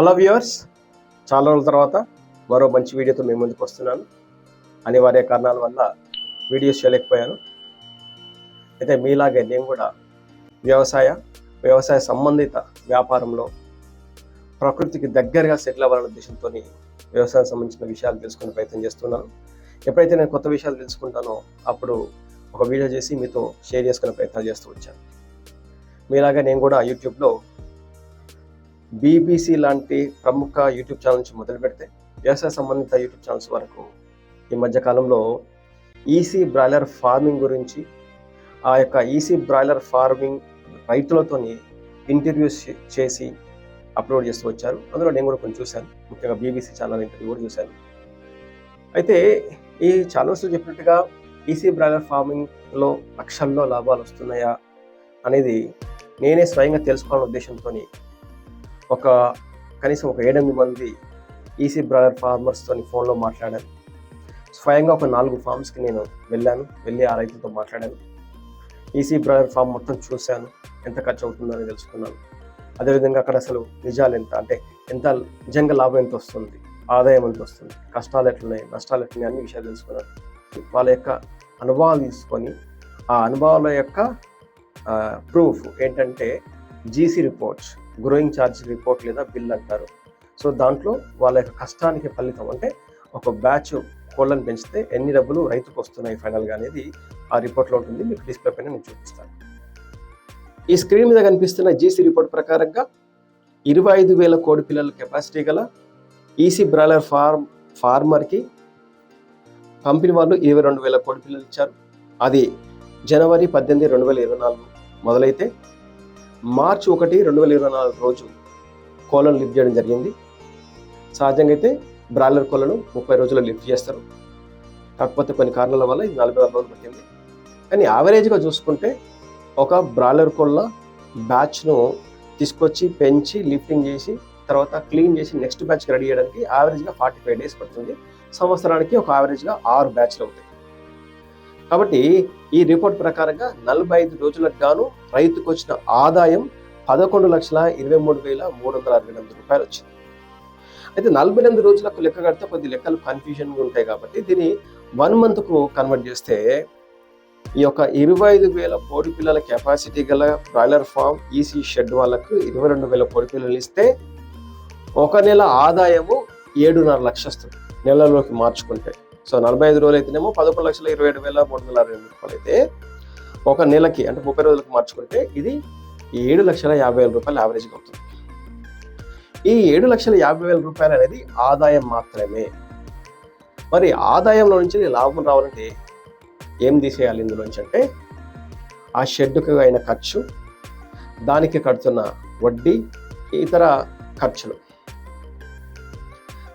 Hello viewers చాలా రోజుల తర్వాత మరో మంచి వీడియోతో మేము ముందుకు వస్తున్నాను. అనివార్య కారణాల వల్ల వీడియోస్ చేయలేకపోయాను. అయితే మీలాగే నేను కూడా వ్యవసాయ వ్యవసాయ సంబంధిత వ్యాపారంలో ప్రకృతికి దగ్గరగా సెటిల్ అవ్వాలనే ఉద్దేశంతో వ్యవసాయం సంబంధించిన విషయాలు తెలుసుకునే ప్రయత్నం చేస్తున్నాను. ఎప్పుడైతే నేను కొత్త విషయాలు తెలుసుకుంటానో అప్పుడు ఒక వీడియో చేసి మీతో షేర్ చేసుకునే ప్రయత్నాలు చేస్తూ వచ్చాను. మీలాగా నేను కూడా యూట్యూబ్లో బీబీసీ లాంటి ప్రముఖ యూట్యూబ్ ఛానల్ నుంచి మొదలు పెడితే వ్యవసాయ సంబంధిత యూట్యూబ్ ఛానల్స్ వరకు ఈ మధ్యకాలంలో ఈసీ బ్రాయిలర్ ఫార్మింగ్ గురించి ఆ యొక్క ఈసీ బ్రాయిలర్ ఫార్మింగ్ రైతులతోని ఇంటర్వ్యూస్ చేసి అప్లోడ్ చేస్తూ వచ్చారు. అందులో నేను కూడా కొంచెం చూశాను. ముఖ్యంగా బీబీసీ ఛానల్ ఇంటర్వ్యూ కూడా చూశాను. అయితే ఈ ఛానల్స్లో చెప్పినట్టుగా ఈసీ బ్రాయిలర్ ఫార్మింగ్లో లక్షల్లో లాభాలు వస్తున్నాయా అనేది నేనే స్వయంగా తెలుసుకోవాలనే ఉద్దేశంతో ఒక కనీసం ఒక ఏడెనిమిది మంది ఈసీ బ్రాయిలర్ ఫార్మర్స్తో ఫోన్లో మాట్లాడాను. స్వయంగా ఒక నాలుగు ఫార్మ్స్కి నేను వెళ్ళాను. వెళ్ళి ఆ రైతులతో మాట్లాడాను. ఈసీ బ్రాయిలర్ ఫామ్ మొత్తం చూశాను. ఎంత ఖర్చు అవుతుందని తెలుసుకున్నాను. అదేవిధంగా అక్కడ అసలు నిజాలు ఎంత? అంటే ఎంత నిజంగా లాభం ఎంత వస్తుంది? ఆదాయం ఎంత వస్తుంది? కష్టాలు ఎట్లున్నాయి? నష్టాలు ఎట్లున్నాయి? అన్ని విషయాలు తెలుసుకున్నాను. వాళ్ళ యొక్క అనుభవాలు తీసుకొని ఆ అనుభవాల యొక్క ప్రూఫ్ ఏంటంటే GC reports growing charge report లేదా బిల్ అంటారు. సో దాంట్లో వాళ్ళ యొక్క కష్టానికి ఫలితం అంటే ఒక బ్యాచ్ కోళ్ళని పెంచితే ఎన్ని డబ్బులు రైతుకు వస్తున్నాయి ఫైనల్గా అనేది ఆ రిపోర్ట్లో ఉంటుంది. మీకు డిస్ప్లే పైన నేను చూపిస్తాను. ఈ స్క్రీన్ మీద కనిపిస్తున్న జీసీ రిపోర్ట్ ప్రకారంగా ఇరవై ఐదు వేల కోడి పిల్లల కెపాసిటీ గల ఈసీ బ్రాయిలర్ ఫార్మ్ ఫార్మర్కి పంపిణీ వాళ్ళు ఇరవై రెండు వేల కోడి పిల్లలు ఇచ్చారు. అది జనవరి పద్దెనిమిది రెండు వేల ఇరవై నాలుగు మొదలైతే మార్చి ఒకటి రెండు వేల ఇరవై నాలుగు రోజు కోళ్ళను లిఫ్ట్ చేయడం జరిగింది. సహజంగా అయితే బ్రాయిలర్ కోళ్ళను ముప్పై రోజుల్లో లిఫ్ట్ చేస్తారు. కాకపోతే కొన్ని కారణాల వల్ల ఇది నలభై ఆరు రోజులు పట్టింది. కానీ యావరేజ్గా చూసుకుంటే ఒక బ్రాయిలర్ కోళ్ళ బ్యాచ్ను తీసుకొచ్చి పెంచి లిఫ్టింగ్ చేసి తర్వాత క్లీన్ చేసి నెక్స్ట్ బ్యాచ్కి రెడీ చేయడానికి యావరేజ్గా ఫార్టీ ఫైవ్ డేస్ పడుతుంది. సంవత్సరానికి ఒక యావరేజ్గా ఆరు బ్యాచ్లు అవుతాయి. కాబట్టి ఈ రిపోర్ట్ ప్రకారంగా నలభై ఐదు రోజులకు గాను రైతుకు వచ్చిన ఆదాయం పదకొండు లక్షల ఇరవై మూడు వేల మూడు వందల అరవై ఎనిమిది రూపాయలు వచ్చింది. అయితే నలభై ఎనిమిది రోజులకు లెక్క కడితే కొద్ది లెక్కలు కన్ఫ్యూజన్గా ఉంటాయి కాబట్టి దీన్ని వన్ మంత్కు కన్వర్ట్ చేస్తే ఈ యొక్క ఇరవై ఐదు వేల కోడి పిల్లల కెపాసిటీ గల బ్రాయిలర్ ఫామ్ ఈసీ షెడ్ వాళ్ళకు ఇరవై రెండు వేల కోడి పిల్లలు ఇస్తే ఒక నెల ఆదాయము ఏడున్నర లక్ష వస్తుంది. నెలలోకి మార్చుకుంటే. సో నలభై ఐదు రోజులు అయితేనేమో పదకొండు లక్షల ఇరవై ఏడు వేల మూడు వందల అరవై రూపాయలు అయితే ఒక నెలకి అంటే ముప్పై రోజులకు మార్చుకుంటే ఇది ఏడు లక్షల యాభై వేల రూపాయలు యావరేజ్గా అవుతుంది ఈ ఏడు లక్షల యాభై వేల రూపాయలు అనేది ఆదాయం మాత్రమే. మరి ఆదాయంలో నుంచి లాభం రావాలంటే ఏం తీసేయాలి ఇందులోంచి అంటే ఆ షెడ్కు అయిన ఖర్చు దానికి కడుతున్న వడ్డీ ఇతర ఖర్చులు.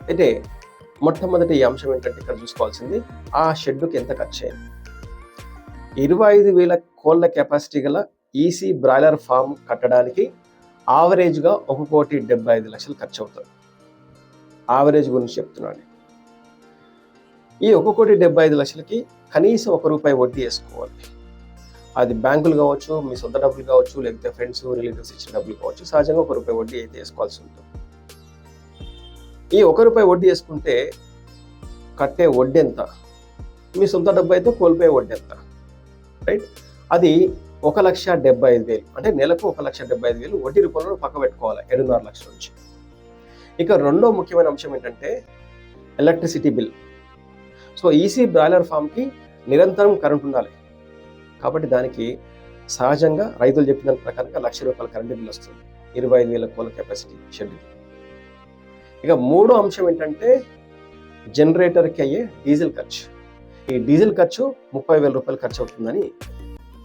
అయితే మొట్టమొదటి ఈ అంశం ఏంటంటే ఇక్కడ చూసుకోవాల్సింది ఆ షెడ్డుకి ఎంత ఖర్చు అయింది? ఇరవై ఐదు వేల కోళ్ళ కెపాసిటీ గల ఈసీ బ్రాయిలర్ ఫామ్ కట్టడానికి ఆవరేజ్గా ఒక కోటి డెబ్బై ఐదు లక్షలు ఖర్చు అవుతుంది. ఆవరేజ్ గురించి చెప్తున్నాను ఈ ఒక కోటి డెబ్బై ఐదు లక్షలకి కనీసం ఒక రూపాయి వడ్డీ వేసుకోవాలి. అది బ్యాంకులు కావచ్చు మీ సొంత డబ్బులు కావచ్చు లేకపోతే ఫ్రెండ్స్ రిలేటివ్స్ ఇచ్చిన డబ్బులు కావచ్చు సహజంగా ఒక రూపాయి వడ్డీ అయితే వేసుకోవాల్సి ఉంటుంది. ఈ ఒక రూపాయి వడ్డీ వేసుకుంటే కట్టే వడ్డీ ఎంత? మీ సొంత డబ్బు అయితే కోల్పోయే వడ్డీ ఎంత? రైట్ అది ఒక లక్ష డెబ్బై ఐదు వేలు. అంటే నెలకు ఒక లక్ష డెబ్బై ఐదు వేలు వడ్డీ రూపంలో పక్క పెట్టుకోవాలి ఏడున్నర లక్షల నుంచి. ఇక రెండో ముఖ్యమైన అంశం ఏంటంటే electricity bill. So EC broiler ఫామ్కి నిరంతరం కరెంట్ ఉండాలి. కాబట్టి దానికి సహజంగా రైతులు చెప్పిన ప్రకారంగా లక్ష రూపాయల కరెంట్ బిల్ వస్తుంది. ఇరవై ఐదు వేల కోల కెపాసిటీ షెడ్యూల్. ఇక మూడో అంశం ఏంటంటే జనరేటర్కి అయ్యే డీజిల్ ఖర్చు. ఈ డీజిల్ ఖర్చు ముప్పై వేల రూపాయలు ఖర్చు అవుతుందని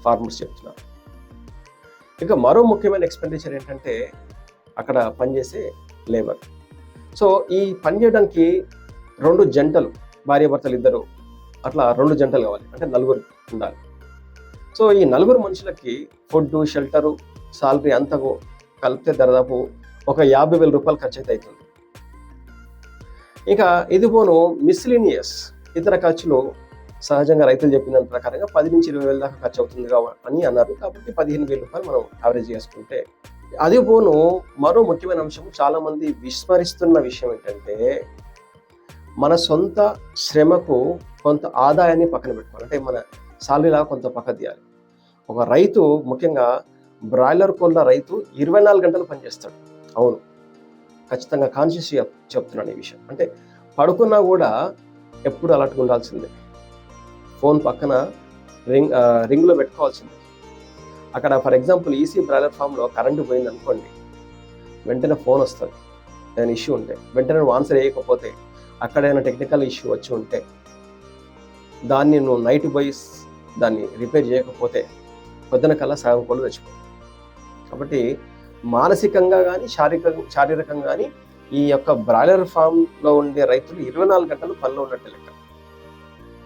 ఫార్మర్స్ చెప్తున్నారు. ఇక మరో ముఖ్యమైన ఎక్స్పెండిచర్ ఏంటంటే అక్కడ పనిచేసే లేబర్. సో ఈ పని చేయడానికి రెండు జంటలు భార్యాభర్తలు ఇద్దరు అట్లా రెండు జంటలు కావాలి. అంటే నలుగురు ఉండాలి. సో ఈ నలుగురు మనుషులకి ఫుడ్ షెల్టరు సాలరీ అంతకు కలిపితే దాదాపు ఒక యాభై వేల రూపాయలు ఖర్చు అయితే అవుతుంది. ఇక ఇది పోను మిస్లీనియస్ ఇతర ఖర్చులు సహజంగా రైతులు చెప్పిన దాని ప్రకారంగా పది నుంచి ఇరవై వేల దాకా ఖర్చు అవుతుంది అని అన్నారు. కాబట్టి పదిహేను వేల రూపాయలు మనం యావరేజ్ చేసుకుంటే అది పోను మరో ముఖ్యమైన అంశం చాలామంది విస్మరిస్తున్న విషయం ఏంటంటే మన సొంత శ్రమకు కొంత ఆదాయాన్ని పక్కన పెట్టుకోవాలి. అంటే మన సాలరీలా కొంత పక్క తీయాలి. ఒక రైతు ముఖ్యంగా బ్రాయిలర్ కోళ్ళ రైతు ఇరవై నాలుగు గంటలు పనిచేస్తాడు. అవును. ఖచ్చితంగా కాన్షియస్ చెప్తున్నాను ఈ విషయం. అంటే పడుకున్నా కూడా ఎప్పుడు అలర్ట్గా ఉండాల్సిందే. ఫోన్ పక్కన రింగ్ రింగ్లో పెట్టుకోవాల్సిందే. అక్కడ ఫర్ ఎగ్జాంపుల్ ఈసీ బ్రాయిలర్ ఫామ్లో కరెంటు పోయింది అనుకోండి వెంటనే ఫోన్ వస్తుంది. ఏదైనా ఇష్యూ ఉంటే వెంటనే నువ్వు ఆన్సర్ వేయకపోతే అక్కడ ఏదైనా టెక్నికల్ ఇష్యూ వచ్చి ఉంటే దాన్ని నువ్వు నైట్ పోయి దాన్ని రిపేర్ చేయకపోతే పొద్దున కల్లా సగం కోళ్ళు తెచ్చిపో కాబట్టి మానసికంగా కానీ శారీరక శారీరకంగా కానీ ఈ యొక్క బ్రాయిలర్ ఫామ్లో ఉండే రైతులు ఇరవై నాలుగు గంటలు పనిలో ఉన్నట్టు లెక్క.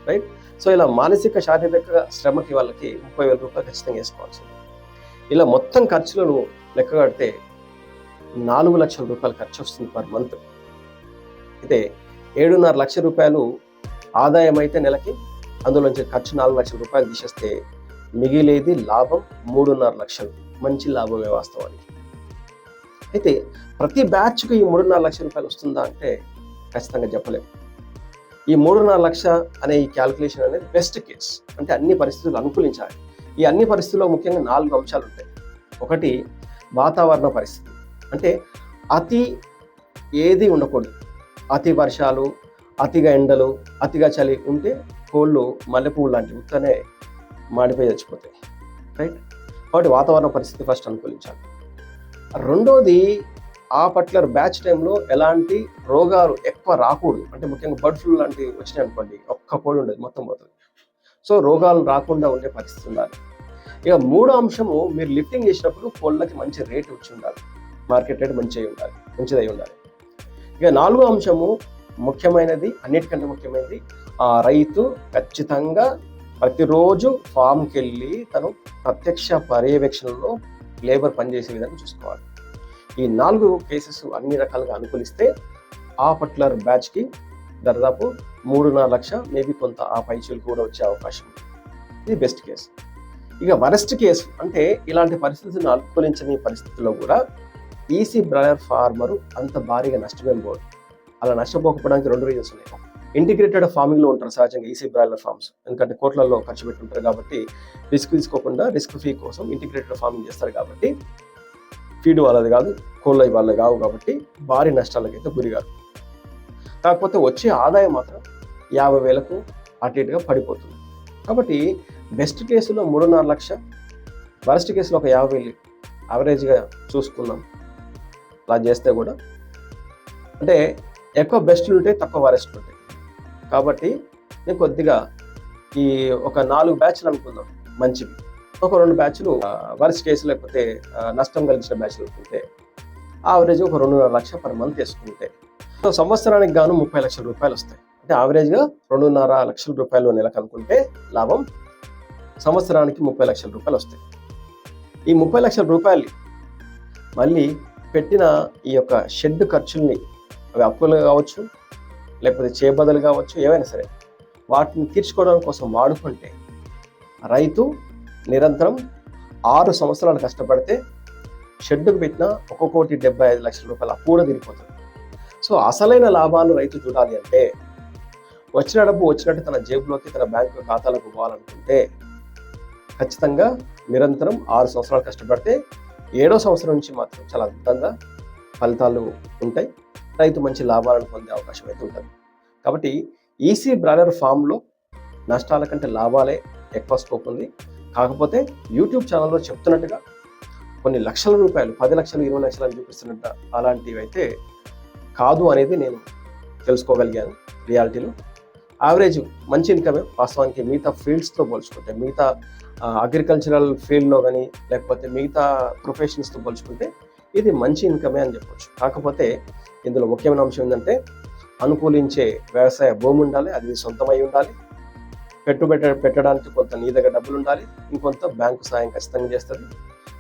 రైట్? సో ఇలా మానసిక శారీరక శ్రమకి వాళ్ళకి ముప్పై వేల రూపాయలు ఖచ్చితంగా వేసుకోవాల్సింది. ఇలా మొత్తం ఖర్చులను లెక్క కడితే నాలుగు లక్షల రూపాయలు ఖర్చు వస్తుంది పర్ మంత్. అయితే ఏడున్నర లక్షల రూపాయలు ఆదాయం అయితే నెలకి అందులోంచి ఖర్చు నాలుగు లక్షల రూపాయలు తీసేస్తే మిగిలేది లాభం మూడున్నర లక్షలు. మంచి లాభమే వాస్తవానికి. అయితే ప్రతి బ్యాచ్కి ఈ మూడున్నర లక్షల రూపాయలు వస్తుందా అంటే ఖచ్చితంగా చెప్పలేము ఈ మూడున్నర లక్ష అనే ఈ క్యాల్కులేషన్ అనేది బెస్ట్ కేస్ అంటే అన్ని పరిస్థితులు అనుకూలించాలి. ఈ అన్ని పరిస్థితుల్లో ముఖ్యంగా నాలుగు అంశాలు ఉంటాయి. ఒకటి వాతావరణ పరిస్థితి. అంటే అతి ఏది ఉండకూడదు. అతి వర్షాలు అతిగా ఎండలు అతిగా చలి ఉంటే కోళ్ళు మల్లెపువ్వు లాంటివి ఉత్తనే మాడిపోయి చచ్చిపోతాయి. రైట్ కాబట్టి వాతావరణ పరిస్థితి ఫస్ట్ అనుకూలించాలి. రెండోది ఆ పర్టికులర్ బ్యాచ్ టైంలో ఎలాంటి రోగాలు ఎక్కువ రాకూడదు. అంటే ముఖ్యంగా బర్డ్ ఫ్లూ లాంటివి వచ్చినాయి అనుకోండి ఒక్క కోడి ఉండదు మొత్తం పోతుంది. సో రోగాలు రాకుండా ఉండే పరిస్థితి ఉండాలి. ఇక మూడో అంశము మీరు లిఫ్టింగ్ చేసినప్పుడు కోళ్ళకి మంచి రేట్ వచ్చి ఉండాలి. మార్కెట్ రేట్ మంచిగా ఉండాలి మంచిదై ఉండాలి. ఇక నాలుగో అంశము ముఖ్యమైనది అన్నిటికంటే ముఖ్యమైనది ఆ రైతు ఖచ్చితంగా ప్రతిరోజు ఫామ్కి వెళ్ళి తను ప్రత్యక్ష పర్యవేక్షణలో లేబర్ పనిచేసే విధంగా చూసుకోవాలి. ఈ నాలుగు కేసెస్ అన్ని రకాలుగా అనుకూలిస్తే ఆ పర్టికులర్ బ్యాచ్కి దాదాపు మూడున్నర లక్ష మేబీ కొంత ఆ పైచీలు కూడా వచ్చే అవకాశం ఇది బెస్ట్ కేసు. ఇక వరెస్ట్ కేసు అంటే ఇలాంటి పరిస్థితులను అనుకూలించని పరిస్థితుల్లో కూడా ఈసీ బ్రాయర్ ఫార్మరు అంత భారీగా నష్టమేం పోదు అలా నష్టపోకపోవడానికి రెండు రీజన్స్ ఉన్నాయి. ఇంటిగ్రేటెడ్ ఫార్మింగ్లో ఉంటారు సహజంగా ఈసీ బ్రాయిలర్ ఫార్మ్స్. ఎందుకంటే కోట్లలో ఖర్చు పెట్టుంటారు కాబట్టి రిస్క్ తీసుకోకుండా రిస్క్ ఫ్రీ కోసం ఇంటిగ్రేటెడ్ ఫార్మింగ్ చేస్తారు కాబట్టి ఫీడ్ వాళ్ళది కాదు కోళ్ళ వాళ్ళది కావు కాబట్టి భారీ నష్టాలకైతే గురిగారు కాకపోతే వచ్చే ఆదాయం మాత్రం యాభై వేలకు అటు ఇటుగా పడిపోతుంది. కాబట్టి బెస్ట్ కేసులో మూడున్నర లక్ష వరస్ట్ కేసులో ఒక యాభై వేలు యావరేజ్గా చూసుకుందాం. అలా చేస్తే కూడా అంటే ఎక్కువ బెస్ట్లు ఉంటాయి తక్కువ వరెస్ట్లు ఉంటాయి కాబట్టి నేను కొద్దిగా ఈ ఒక నాలుగు బ్యాచ్లు అనుకుందాం. మంచివి. ఒక రెండు బ్యాచ్లు వరస్ట్ కేసు లేకపోతే నష్టం కలిగించిన బ్యాచ్లు అనుకుంటే ఆవరేజ్ ఒక రెండున్నర లక్ష పర్ మంత్ వేసుకుంటే సో సంవత్సరానికి గాను ముప్పై లక్షల రూపాయలు వస్తాయి. అంటే ఆవరేజ్గా రెండున్నర లక్షల రూపాయలు నెలకు అనుకుంటే లాభం సంవత్సరానికి ముప్పై లక్షల రూపాయలు వస్తాయి. ఈ ముప్పై లక్షల రూపాయలు మళ్ళీ పెట్టిన ఈ యొక్క షెడ్ ఖర్చుల్ని అవి అప్పులు కావచ్చు లేకపోతే చేబదలు కావచ్చు ఏవైనా సరే. వాటిని తీర్చుకోవడం కోసం వాడుకుంటే రైతు నిరంతరం ఆరు సంవత్సరాలు కష్టపడితే షెడ్డుకు పెట్టిన ఒక కోటి డెబ్బై ఐదు లక్షల రూపాయలు అప్పుడ తిరిగిపోతుంది సో అసలైన లాభాలు రైతు చూడాలి అంటే వచ్చిన డబ్బు వచ్చినట్టు తన జేబులోకి తన బ్యాంకు ఖాతాలకు పోవాలనుకుంటే ఖచ్చితంగా నిరంతరం ఆరు సంవత్సరాలు కష్టపడితే ఏడో సంవత్సరం నుంచి మాత్రం చాలా అద్భుతంగా ఫలితాలు ఉంటాయి. రైతు మంచి లాభాలను పొందే అవకాశం అయితే ఉంటుంది. కాబట్టి ఈసీ బ్రాయిలర్ ఫామ్లో నష్టాల కంటే లాభాలే ఎక్కువ స్కోప్ ఉంది. కాకపోతే యూట్యూబ్ ఛానల్లో చెప్తున్నట్టుగా కొన్ని లక్షల రూపాయలు పది లక్షలు ఇరవై లక్షలు అని చూపిస్తున్నట్టు అలాంటివి అయితే కాదు అనేది నేను తెలుసుకోగలిగాను రియాలిటీలో. యావరేజ్ మంచి ఇన్కమే వాస్తవానికి మిగతా ఫీల్డ్స్తో పోల్చుకుంటే మిగతా అగ్రికల్చరల్ ఫీల్డ్లో కానీ లేకపోతే మిగతా ప్రొఫెషన్స్తో పోల్చుకుంటే ఇది మంచి ఇన్కమే అని చెప్పొచ్చు. కాకపోతే ఇందులో ముఖ్యమైన అంశం ఏంటంటే అనుకూలించే వ్యవసాయ భూమి ఉండాలి అది సొంతమై ఉండాలి. పెట్టుబడి పెట్టడానికి కొంత నీ దగ్గర డబ్బులు ఉండాలి ఇంకొంత బ్యాంకు సాయం ఖచ్చితంగా చేస్తుంది.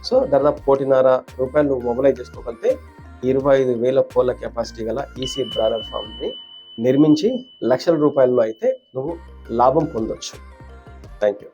సో దాదాపు కోటిన్నర రూపాయలు నువ్వు మొబిలైజ్ చేసుకోగలిగితే ఇరవై ఐదు వేల కోళ్ళ కెపాసిటీ గల ఈసీ బ్రాయిలర్ ఫామ్ని నిర్మించి లక్షల రూపాయల్లో అయితే నువ్వు లాభం పొందొచ్చు. Thank you